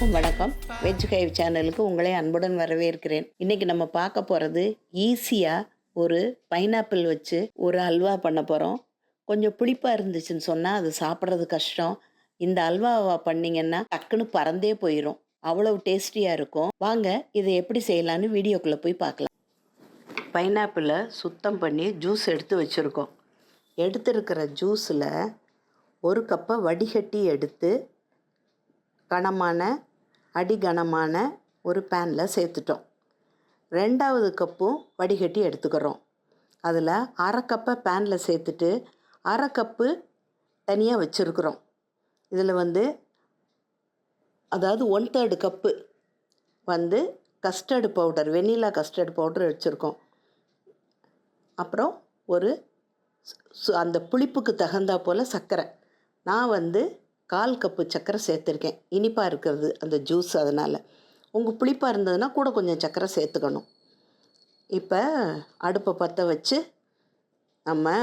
கைவ் சேனலுக்கு உங்களை அன்புடன் வரவேற்கிறேன். இன்னைக்கு நம்ம பார்க்க போகிறது ஈஸியாக ஒரு பைனாப்பிள் வச்சு ஒரு அல்வா பண்ண போகிறோம் கொஞ்சம் புளிப்பாக இருந்துச்சுன்னு சொன்னால் அது சாப்பிட்றது கஷ்டம். இந்த அல்வாவை பண்ணிங்கன்னா டக்குன்னு பறந்தே போயிடும் அவ்வளவு டேஸ்டியாக இருக்கும். வாங்க இதை எப்படி செய்யலான்னு வீடியோக்குள்ளே போய் பார்க்கலாம். பைனாப்பிளை சுத்தம் பண்ணி ஜூஸ் எடுத்து வச்சுருக்கோம். எடுத்துருக்கிற ஜூஸில் ஒரு கப்பை வடிகட்டி எடுத்து கனமான அடிகனமான ஒரு பேனில் சேர்த்துட்டோம். ரெண்டாவது கப்பும் வடிகட்டி எடுத்துக்கிறோம். அதில் அரை கப்பை பேனில் சேர்த்துட்டு அரை கப்பு தனியாக வச்சுருக்குறோம். இதில் வந்து அதாவது ஒன் தேர்டு கப்பு வந்து custard powder vanilla custard powder வச்சுருக்கோம். அப்புறம் ஒரு அந்த புளிப்புக்கு தகுந்தா போல் சர்க்கரை நான் வந்து கால் கப்பு சர்க்கரை சேர்த்துருக்கேன். இனிப்பாக இருக்கிறது அந்த ஜூஸ் அதனால். உங்கள் புளிப்பாக இருந்ததுன்னா கூட கொஞ்சம் சர்க்கரை சேர்த்துக்கணும். இப்போ அடுப்பை பற்ற வச்சு நம்ம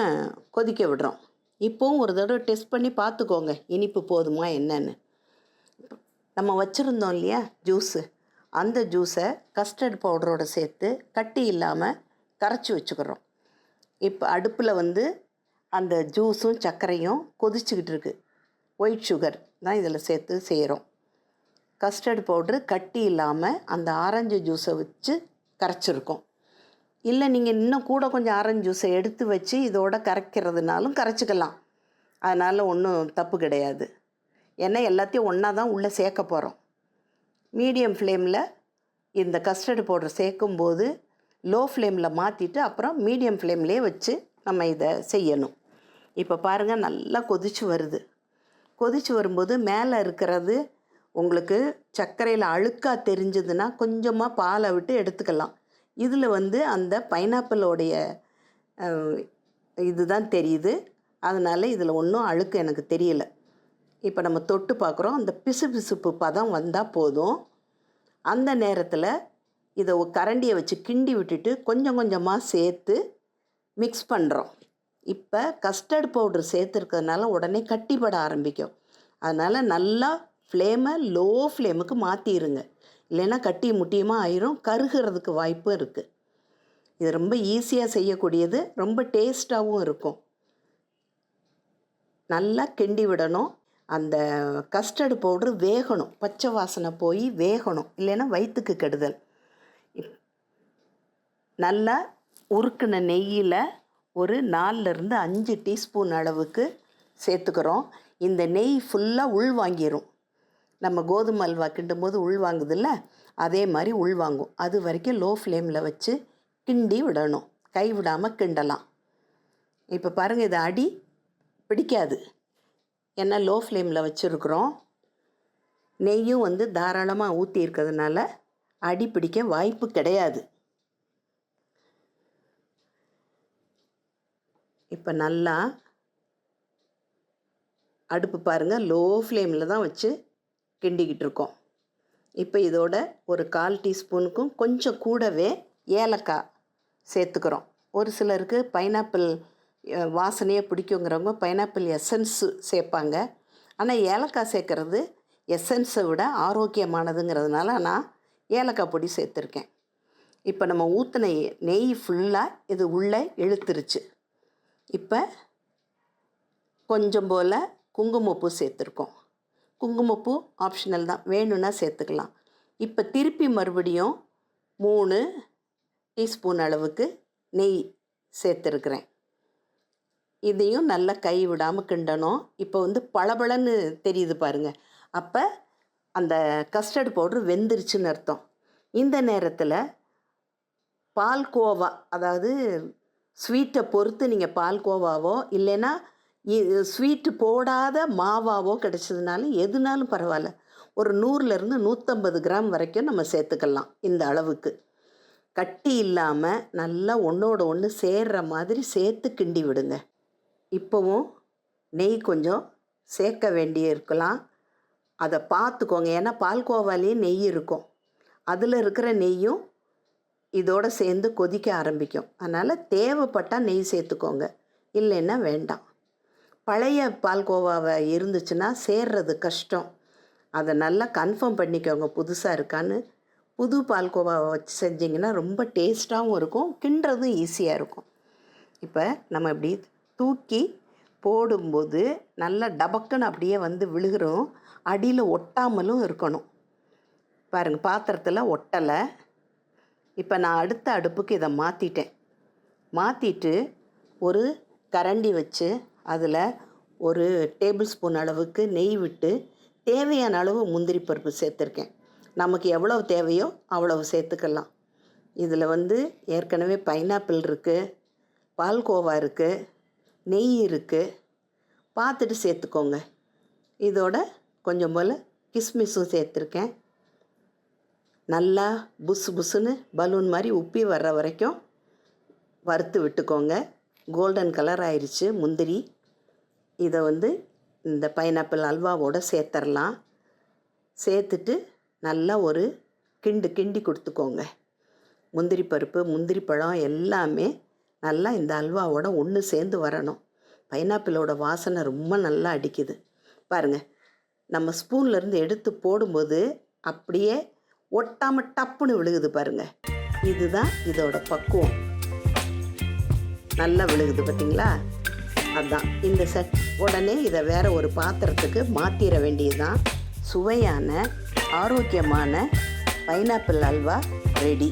கொதிக்க விடுறோம். இப்போவும் ஒரு தடவை டெஸ்ட் பண்ணி பார்த்துக்கோங்க. இனிப்பு போதுமா என்னன்னு. நம்ம வச்சுருந்தோம் இல்லையா ஜூஸு அந்த ஜூஸை கஸ்டர்ட் பவுடரோட சேர்த்து கட்டி இல்லாமல் கரைச்சி வச்சுக்கிறோம். இப்போ அடுப்பில் வந்து அந்த ஜூஸும் சர்க்கரையும் கொதிச்சுக்கிட்டு இருக்குது ஒயிட் சுகர் தான் இதில் சேர்த்து செய்கிறோம். கஸ்டர்ட் பவுட்ரு கட்டி இல்லாமல் அந்த ஆரஞ்சு ஜூஸை வச்சு கரைச்சிருக்கோம். இல்லை நீங்கள் இன்னும் கூட கொஞ்சம் ஆரஞ்சு ஜூஸை எடுத்து வச்சு இதோட கரைக்கிறதுனாலும் கரைச்சிக்கலாம். அதனால் ஒன்றும் தப்பு கிடையாது. ஏன்னா எல்லாத்தையும் ஒன்றா தான் உள்ளே சேர்க்க போகிறோம். மீடியம் ஃப்ளேமில் இந்த கஸ்டர்டு பவுடர் சேர்க்கும்போது லோ ஃப்ளேமில் மாற்றிட்டு அப்புறம் மீடியம் ஃப்ளேம்லேயே வச்சு நம்ம இதை செய்யணும். இப்போ பாருங்கள் நல்லா கொதிச்சு வருது. கொதிச்சு வரும்போது மேலே இருக்கிறது உங்களுக்கு சர்க்கரையில் அழுக்காக தெரிஞ்சதுன்னா கொஞ்சமாக பாலை விட்டு எடுத்துக்கலாம். இதில் வந்து அந்த பைனாப்பிளோடைய இதுதான் தெரியுது. அதனால் இதில் ஒன்றும் அழுக்கு எனக்கு தெரியல. இப்போ நம்ம தொட்டு பார்க்குறோம். அந்த பிசுபிசுப்பு பதம் வந்தால் போதும். அந்த நேரத்தில் இதை கரண்டியை வச்சு கிண்டி விட்டுட்டு கொஞ்சம் கொஞ்சமாக சேர்த்து மிக்ஸ் பண்ணுறோம் இப்போ கஸ்டர்ட் பவுடர் சேர்த்துருக்கிறதுனால உடனே கட்டிப்பட ஆரம்பிக்கும். அதனால் நல்லா ஃப்ளேமை லோ ஃப்ளேமுக்கு மாற்றிடுங்க இல்லைன்னா கட்டி முட்டியமாக ஆயிரும் கருகிறதுக்கு வாய்ப்பும் இருக்குது இது ரொம்ப ஈஸியாக செய்யக்கூடியது ரொம்ப டேஸ்ட்டாகவும் இருக்கும். நல்லா கிண்டி விடணும். அந்த கஸ்டர்டு பவுட்ரு வேகணும். பச்சை வாசனை போய் வேகணும். இல்லைன்னா வயிற்றுக்கு கெடுதல். நல்லா உருக்குன நெய்யில் ஒரு நாலுலேருந்து அஞ்சு டீஸ்பூன் அளவுக்கு சேர்த்துக்கிறோம். இந்த நெய் ஃபுல்லாக உள் வாங்கிரும். நம்ம கோதுமை அல்வா கிண்டும் போது உள் வாங்குதில்ல? அதே மாதிரி உள் வாங்கும். அது வரைக்கும் லோ ஃப்ளேமில் வச்சு கிண்டி விடணும். கை விடாமல் கிண்டலாம். இப்போ பாருங்கள் இது அடி பிடிக்காது. ஏன்னா லோ ஃப்ளேமில் வச்சுருக்குறோம். நெய்யும் வந்து தாராளமாக ஊற்றி இருக்கிறதுனால அடி பிடிக்க வாய்ப்பு கிடையாது. இப்போ நல்லா அடுப்பு பாருங்கள் லோ ஃப்ளேமில் தான் வச்சு கிண்டிக்கிட்டு இருக்கோம். இப்போ இதோட ஒரு கால் டீஸ்பூனுக்கும் கொஞ்சம் கூடவே ஏலக்காய் சேர்த்துக்கிறோம். ஒரு சிலருக்கு பைனாப்பிள் வாசனையே பிடிக்குங்கிறவங்க பைனாப்பிள் எசன்ஸு சேர்ப்பாங்க. ஆனால் ஏலக்காய் சேர்க்குறது எசன்ஸை விட ஆரோக்கியமானதுங்கிறதுனால நான் ஏலக்காய் பொடி சேர்த்துருக்கேன். இப்போ நம்ம ஊற்றின நெய் ஃபுல்லாக இது உள்ளே இழுத்துருச்சு. இப்போ கொஞ்சம் போல் குங்குமப்பூ சேர்த்துருக்கோம். குங்குமப்பூ ஆப்ஷனல் தான். வேணும்னா சேர்த்துக்கலாம். இப்போ திருப்பி மறுபடியும் மூணு டீஸ்பூன் அளவுக்கு நெய் சேர்த்துருக்குறேன். இதையும் நல்லா கை விடாமல் கிண்டணும். இப்போ வந்து பளபளன்னு தெரியுது பாருங்கள் அப்போ அந்த கஸ்டர்ட் பவுட்ரு வெந்துருச்சுன்னு அர்த்தம். இந்த நேரத்தில் பால்கோவா அதாவது ஸ்வீட்டை பொறுத்து நீங்கள் பால்கோவாவோ இல்லைன்னா ஸ்வீட்டு போடாத மாவாவோ கிடச்சதுனாலும் எதுனாலும் பரவாயில்ல. ஒரு நூறுலேருந்து நூற்றம்பது கிராம் வரைக்கும் நம்ம சேர்த்துக்கலாம் இந்த அளவுக்கு. கட்டி இல்லாமல் நல்லா ஒன்றோட ஒன்று சேர்ற மாதிரி சேர்த்து கிண்டி விடுங்க. இப்போவும் நெய் கொஞ்சம் சேர்க்க வேண்டிய இருக்கலாம். அதை பார்த்துக்கோங்க. ஏன்னா பால்கோவாலேயே நெய் இருக்கும். அதில் இருக்கிற நெய்யும் இதோட சேர்ந்து கொதிக்க ஆரம்பிக்கும். அதனால் தேவைப்பட்டால் நெய் சேர்த்துக்கோங்க. இல்லைன்னா வேண்டாம். பழைய பால்கோவாவை இருந்துச்சுன்னா சேர்றது கஷ்டம். அதை நல்லா கன்ஃபார்ம் பண்ணிக்கோங்க. புதுசாக இருக்கான்னு. புது பால்கோவாவை வச்சு செஞ்சிங்கன்னா ரொம்ப டேஸ்ட்டாகவும் இருக்கும். கிண்டுறதும் ஈஸியாக இருக்கும். இப்போ நம்ம இப்படி தூக்கி போடும்போது நல்லா டபக்குன்னு அப்படியே வந்து விழுகிறோம். அடியில் ஒட்டாமலும் இருக்கணும். பாருங்கள் பாத்திரத்தில் ஒட்டலை. இப்போ நான் அடுத்த அடுப்புக்கு இதை மாற்றிட்டேன் மாற்றிட்டு ஒரு கரண்டி வச்சு அதில் ஒரு டேபிள் ஸ்பூன் அளவுக்கு நெய் விட்டு தேவையான அளவு முந்திரி பருப்பு சேர்த்துருக்கேன். நமக்கு எவ்வளவு தேவையோ அவ்வளவு சேர்த்துக்கலாம். இதில் வந்து ஏற்கனவே பைனாப்பிள் இருக்குது பால்கோவா இருக்குது நெய் இருக்குது பார்த்துட்டு சேர்த்துக்கோங்க. இதோட கொஞ்சம் போல் கிஸ்மிஸும் சேர்த்துருக்கேன். நல்லா புசு புசுன்னு பலூன் மாதிரி உப்பி வர்ற வரைக்கும் வறுத்து விட்டுக்கோங்க. கோல்டன் கலர் ஆயிடுச்சு முந்திரி. இதை வந்து இந்த பைனாப்பிள் அல்வாவோட சேர்த்துடலாம் சேர்த்துட்டு நல்லா ஒரு கிண்டு கிண்டி கொடுத்துக்கோங்க. முந்திரி பருப்பு முந்திரி பழம் எல்லாமே நல்லா இந்த அல்வாவோட ஒன்று சேர்ந்து வரணும். பைனாப்பிளோட வாசனை ரொம்ப நல்லா அடிக்குது. பாருங்கள் நம்ம ஸ்பூன்லேருந்து எடுத்து போடும்போது அப்படியே ஒட்டாமல் டப்புன்னு விழுகுது பாருங்கள் இதுதான் இதோட பக்குவம். நல்லா விழுகுது பார்த்தீங்களா அதுதான் இந்த செட் உடனே இதை வேற ஒரு பாத்திரத்துக்கு மாற்றிட வேண்டியதுதான். சுவையான ஆரோக்கியமான பைனாப்பிள் அல்வா ரெடி